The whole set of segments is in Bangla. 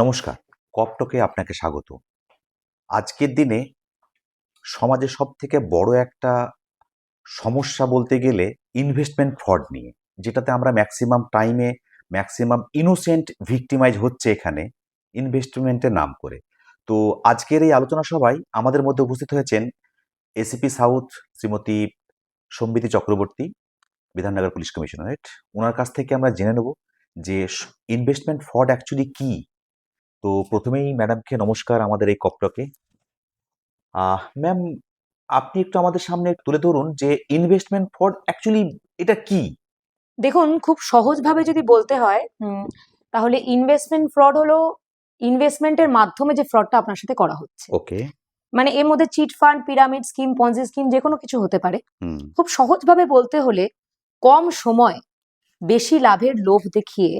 নমস্কার, কপটকে আপনাকে স্বাগত। আজকের দিনে সমাজে সব থেকে বড় একটা সমস্যা বলতে গেলে ইনভেস্টমেন্ট ফ্রড নিয়ে, যেটাতে আমরা ম্যাক্সিমাম টাইমে ম্যাক্সিমাম ইনোসেন্ট ভিকটিমাইজ হচ্ছে এখানে ইনভেস্টমেন্টের নাম করে। তো আজকের এই আলোচনা সভায় আমাদের মধ্যে উপস্থিত হয়েছেন ACP south Shrimati Sambiti Chakraborty, Bidhannagar police commissionerate. ওনার কাছ থেকে আমরা জেনে নেব যে ইনভেস্টমেন্ট ফ্রড অ্যাকচুয়ালি কি? তো প্রথমেই ম্যাডামকে নমস্কার আমাদের এই কপটকে। ম্যাম আপনি একটু আমাদের সামনে তুলে ধরুন যে ইনভেস্টমেন্ট ফ্রড অ্যাকচুয়ালি এটা কি? দেখুন খুব সহজভাবে যদি বলতে হয় তাহলে ইনভেস্টমেন্ট ফ্রড হলো ইনভেস্টমেন্টের মাধ্যমে যে ফ্রডটা আপনার সাথে করা হচ্ছে। ওকে। মানে এর মধ্যে chit fund pyramid scheme Ponzi scheme যে কোনো কিছু হতে পারে। খুব সহজভাবে বলতে হলে কম সময় বেশি লাভের লোভ দেখিয়ে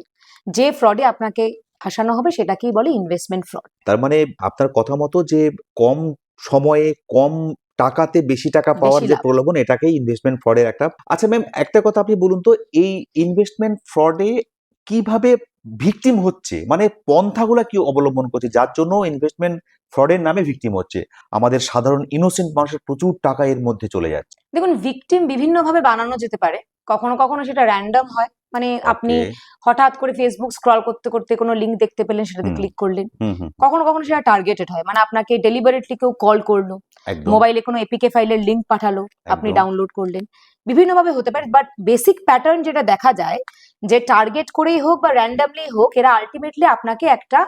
যে ফ্রডে আপনাকে ফাঁসানো হবে সেটাকেই বলে ইনভেস্টমেন্ট ফ্রড তার মানে আপনার কথা মতো যে কম সময়ে কম টাকাতে বেশি টাকা পাওয়ার যে প্রলোভন এটাকেই ইনভেস্টমেন্ট ফ্রডের একটা আচ্ছা ম্যাম একটা কথা আপনি বলুন তো এই ইনভেস্টমেন্ট ফ্রডে কীভাবে ভিকটিম হচ্ছে? মানে পন্থাগুলো কি অবলম্বন করছে? যার জন্য ইনভেস্টমেন্ট ফ্রডের নামে ভিকটিম হচ্ছে। আমাদের সাধারণ ইনোসেন্ট মানুষের প্রচুর টাকা এর মধ্যে চলে যাচ্ছে। দেখুন ভিকটিম বিভিন্নভাবে বানানো যেতে পারে। কখনো কখনো সেটা র্যান্ডম হয়। মানে আপনি হঠাৎ করে ফেসবুক স্ক্রল করতে করতে কোনো লিঙ্ক দেখতে পেলেন সেটাতে ক্লিক করলেন। কখনো কখনো সেটা টার্গেটেড হয়। মানে আপনাকে ডেলিভারেটলি কেউ কল করল মোবাইলে কোনো এপিকে ফাইলের লিঙ্ক পাঠালো আপনি ডাউনলোড করলেন। বিভিন্নভাবে হতে পারে বাট বেসিক প্যাটার্ন যেটা দেখা যায় যে টার্গেট করেই হোক বা র্যান্ডামলি হোক এরা আলটিমেটলি আপনাকে একটা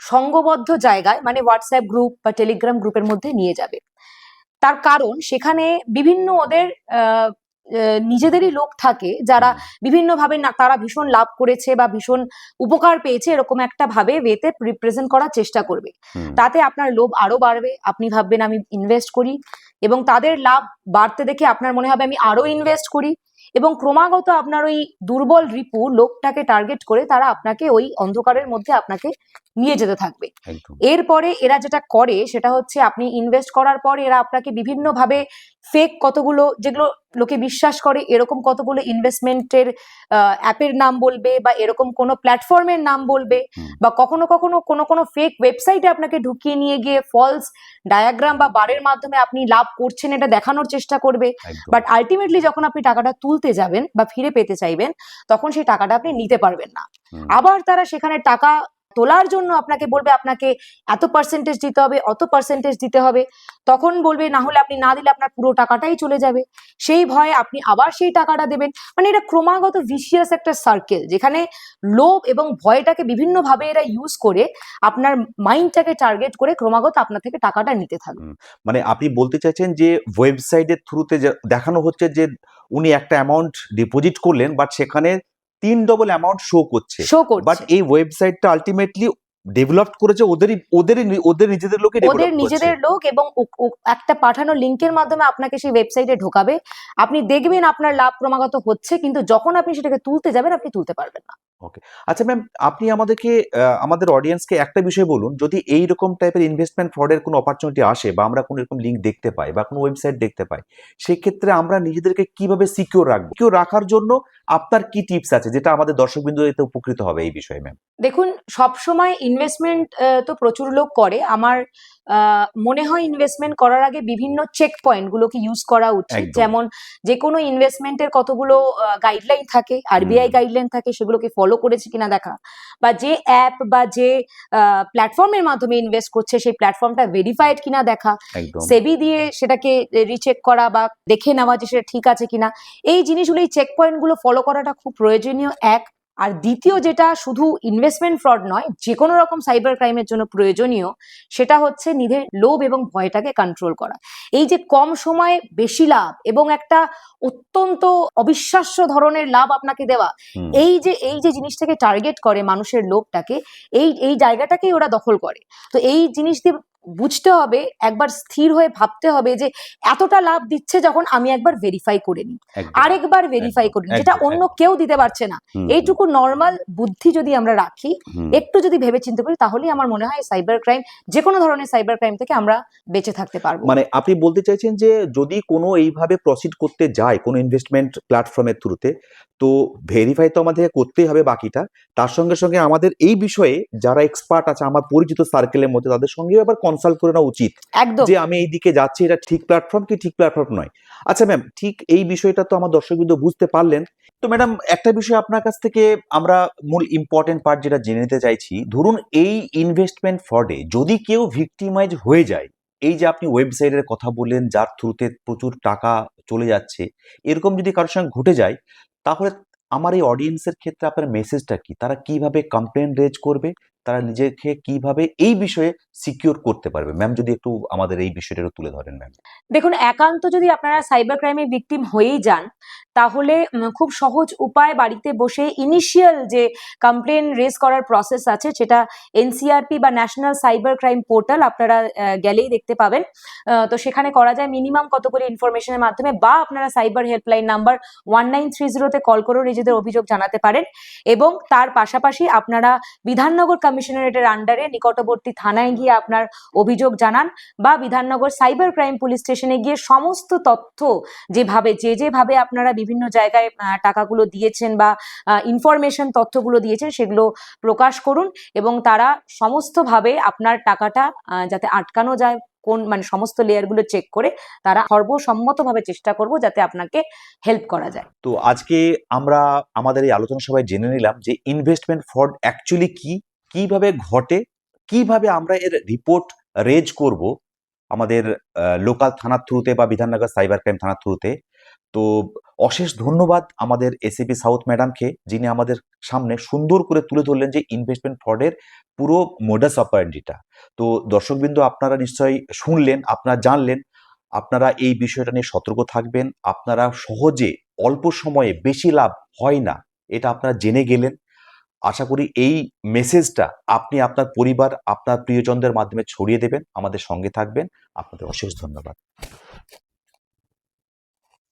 সঙ্গবদ্ধ জায়গায় মানে হোয়াটসঅ্যাপ গ্রুপ বা টেলিগ্রাম গ্রুপের মধ্যে নিয়ে যাবে। তার কারণ সেখানে বিভিন্ন ওদের নিজেদেরই লোক থাকে যারা বিভিন্নভাবে না তারা ভীষণ লাভ করেছে বা ভীষণ উপকার পেয়েছে এরকম একটা ভাবে ওয়েতে রিপ্রেজেন্ট করার চেষ্টা করবে। তাতে আপনার লোভ আরও বাড়বে। আপনি ভাববেন আমি ইনভেস্ট করি এবং তাদের লাভ বাড়তে দেখে আপনার মনে হবে আমি আরও ইনভেস্ট করি। এবং ক্রমাগত আপনার ওই দুর্বল রিপু লোকটাকে টার্গেট করে তারা আপনাকে ওই অন্ধকারের মধ্যে আপনাকে নিয়ে যেতে থাকবে। এরপরে এরা যেটা করে সেটা হচ্ছে আপনি ইনভেস্ট করার পর এরা আপনাকে বিভিন্নভাবে ফেক কতগুলো যেগুলো লোকে বিশ্বাস করে এরকম কতগুলো ইনভেস্টমেন্টের অ্যাপের নাম বলবে বা এরকম কোনো প্ল্যাটফর্মের নাম বলবে বা কখনো কখনো কোনো কোনো ফেক ওয়েবসাইটে আপনাকে ঢুকিয়ে নিয়ে গিয়ে ফলস ডায়াগ্রাম বা বারের মাধ্যমে আপনি লাভ করছেন এটা দেখানোর চেষ্টা করবে। বাট আলটিমেটলি যখন আপনি টাকাটা তুলতে যাবেন বা ফিরে পেতে চাইবেন তখন সেই টাকাটা আপনি নিতে পারবেন না। আবার তারা সেখানে টাকা তোলার জন্য আপনাকে বলবে আপনাকে এত পার্সেন্টেজ দিতে হবে অত পার্সেন্টেজ দিতে হবে। তখন বলবে না হলে আপনি না দিলে আপনার পুরো টাকাটাই চলে যাবে। সেই ভয়ে আপনি আবার সেই টাকাটা দেবেন। মানে এটা ক্রমাগত ভিসিয়াস একটা সার্কেল যেখানে লোভ এবং ভয়টাকে বিভিন্নভাবে এরা ইউজ করে আপনার মাইন্ডটাকে টার্গেট করে ক্রমাগত আপনার থেকে টাকাটা নিতে থাকবে। মানে আপনি বলতে চাইছেন যে ওয়েবসাইটের থ্রুতে দেখানো হচ্ছে যে উনি একটা অ্যামাউন্ট ডিপোজিট করলেন বাট সেখানে তিন ডবল অ্যামাউন্ট শো করছে। বাট এই ওয়েবসাইটটা আলটিমেটলি ডেভেলপ করেছে ওদেরই ওদেরই ওদের নিজেদের লোকে ওদের নিজেদের লোক এবং একটা পাঠানো লিংকের মাধ্যমে আপনাকে সেই ওয়েবসাইটে ঢোকাবে। আপনি দেখবেন আপনার লাভ ক্রমাগত হচ্ছে কিন্তু যখন আপনি সেটাকে তুলতে যাবেন আপনি তুলতে পারবেন না। আচ্ছা ম্যাম আপনি আমাদেরকে আমাদের অডিয়েন্সকে একটা বিষয় বলুন যদি এই রকম টাইপের ইনভেস্টমেন্ট ফ্রডের কোনো অপরচুনিটি আসে বা আমরা কোনো এরকম লিঙ্ক দেখতে পাই বা কোনো ওয়েবসাইট দেখতে পাই সেক্ষেত্রে আমরা নিজেদেরকে কীভাবে সিকিউর রাখব? সিকিউর রাখার জন্য আপনার কি টিপস আছে যেটা আমাদের দর্শকবিন্দু এতে উপকৃত হবে এই বিষয়ে ম্যাম দেখুন সবসময় ইনভেস্টমেন্ট তো প্রচুর লোক করে। আমার মনে হয় ইনভেস্টমেন্ট করার আগে বিভিন্ন চেক পয়েন্ট গুলোকে ইউজ করা উচিত। যেমন যে কোনো ইনভেস্টমেন্টের কতগুলো গাইডলাইন থাকে আরবিআই। গাইডলাইন থাকে সেগুলোকে ফলো করেছে কিনা দেখা। বা যে অ্যাপ বা যে প্ল্যাটফর্মের মাধ্যমে ইনভেস্ট করছে সেই প্ল্যাটফর্মটা ভেরিফাইড কিনা দেখা। সেবি দিয়ে সেটাকে রিচেক করা বা দেখে নেওয়া যে সেটা ঠিক আছে কিনা। এই জিনিসগুলো এই চেক পয়েন্টগুলো ফলো করাটা খুব প্রয়োজনীয় এক। আর দ্বিতীয় যেটা শুধু ইনভেস্টমেন্ট ফ্রড নয় যে কোনো রকম সাইবার ক্রাইমের জন্য প্রয়োজনীয় সেটা হচ্ছে নিজের লোভ এবং ভয়টাকে কন্ট্রোল করা। এই যে কম সময়ে বেশি লাভ এবং একটা অত্যন্ত অবিশ্বাস্য ধরনের লাভ আপনাকে দেওয়া এই যে এই যে জিনিসটাকে টার্গেট করে মানুষের লোভটাকে এই এই জায়গাটাকেই ওরা দখল করে। তো এই জিনিস দিয়ে বুঝতে হবে একবার স্থির হয়ে ভাবতে হবে যে এতটা লাভ দিচ্ছে যখন আমি একবার ভেরিফাই করে নিই। আরেকবার ভেরিফাই করি যেটা অন্য কেউ দিতে পারছে না। এইটুকু নর্মাল বুদ্ধি যদি আমরা রাখি একটু যদি ভেবে চিন্তা করি তাহলেই আমার মনে হয় সাইবার ক্রাইম যে কোনো ধরনের সাইবার ক্রাইম থেকে আমরা বেঁচে থাকতে পারব। মানে আপনি বলতে চাইছেন যে যদি কোনো এইভাবে প্রসিড করতে যায় কোনো ইনভেস্টমেন্ট প্ল্যাটফর্মের থ্রুতে তো ভেরিফাই তো আমাদের করতেই হবে বাকিটা। তার সঙ্গে সঙ্গে আমাদের এই বিষয়ে যারা এক্সপার্ট আছে আমার পরিচিত সার্কেলের মধ্যে তাদের সঙ্গেও আবার কনসাল্ট করে নেওয়া উচিত একদম। যে আমি এই দিকে যাচ্ছি এটা ঠিক প্ল্যাটফর্ম কি ঠিক প্ল্যাটফর্ম নয়। আচ্ছা ম্যাম ঠিক এই বিষয়টা তো আমার দর্শকবৃন্দ বুঝতে পারলেন। তো ম্যাডাম একটা বিষয় আপনার কাছ থেকে আমরা মূল ইম্পর্টেন্ট পার্ট যেটা জেনে নিতে চাইছি ধরুন এই ইনভেস্টমেন্ট ফ্রডে যদি কেউ ভিক্টিমাইজ হয়ে যায় এই যে আপনি ওয়েবসাইটের কথা বললেন যার থ্রুতে প্রচুর টাকা চলে যাচ্ছে এরকম যদি কারোর সঙ্গে ঘটে যায় তাহলে আমার এই অডিয়েন্সের ক্ষেত্রে আপনার মেসেজটা কি? তারা কীভাবে কমপ্লেন রেজ করবে? তারা নিজেকে কীভাবে এই বিষয়ে সিকিউর করতে পারবে? ম্যাম যদি একটু আমাদের এই বিষয়টা তুলে ধরেন ম্যাম দেখুন, একান্ত যদি আপনারা সাইবার ক্রাইমে ভিকটিম হয়েই যান, তাহলে খুব সহজ উপায় বাড়িতে বসে ইনিশিয়াল যে কমপ্লেন রেজ করার প্রসেস আছে, সেটা এনসিআরপি বা ন্যাশনাল সাইবার ক্রাইম পোর্টাল আপনারা গেলেই দেখতে পাবেন। তো সেখানে করা যায় মিনিমাম কত করে ইনফরমেশনের মাধ্যমে, বা আপনারা cyber helpline number one nine three জিরোতে কল করেও নিজেদের অভিযোগ জানাতে পারেন। এবং তার পাশাপাশি আপনারা বিধাননগর কমিশনারেটের আন্ডারে নিকটবর্তী থানায় গিয়ে আপনার অভিযোগ জানান বা বিধাননগর সাইবার ক্রাইম পুলিশ স্টেশনে গিয়ে সমস্ত তথ্য যেভাবে, যে যেভাবে আপনারা বিভিন্ন জায়গায় টাকাগুলো দিয়েছেন বা ইনফরমেশন তথ্যগুলো দিয়েছেন সেগুলো প্রকাশ করুন এবং তারা সমস্তভাবে আপনার টাকাটা যাতে আটকানো যায়, কোন মানে সমস্ত লেয়ারগুলো চেক করে তারা সর্বসম্মতভাবে চেষ্টা করব যাতে আপনাকে হেল্প করা যায়। তো আজকে আমরা আমাদের এই আলোচনা সভায় জেনে নিলাম যে ইনভেস্টমেন্ট ফ্রড অ্যাকচুয়ালি কি কীভাবে ঘটে, কীভাবে আমরা এর রিপোর্ট রেজ করব আমাদের লোকাল থানার থ্রুতে বা বিধাননগর সাইবার ক্রাইম থানার থ্রুতে তো। অশেষ ধন্যবাদ আমাদের এসিপি সাউথ ম্যাডামকে, যিনি আমাদের সামনে সুন্দর করে তুলে ধরলেন যে ইনভেস্টমেন্ট ফ্রডের পুরো মোডাস অপারেন্ডিটা তো দর্শকবৃন্দ, আপনারা নিশ্চয়ই শুনলেন, আপনারা জানলেন, আপনারা এই বিষয়টা নিয়ে সতর্ক থাকবেন, আপনারা সহজে অল্প সময়ে বেশি লাভ হয় না, এটা আপনারা জেনে গেলেন। আশা করি এই মেসেজটা আপনি আপনার পরিবার, আপনার প্রিয়জনদের মাধ্যমে ছড়িয়ে দেবেন। আমাদের সঙ্গে থাকবেন। আপনাদের অশেষ ধন্যবাদ।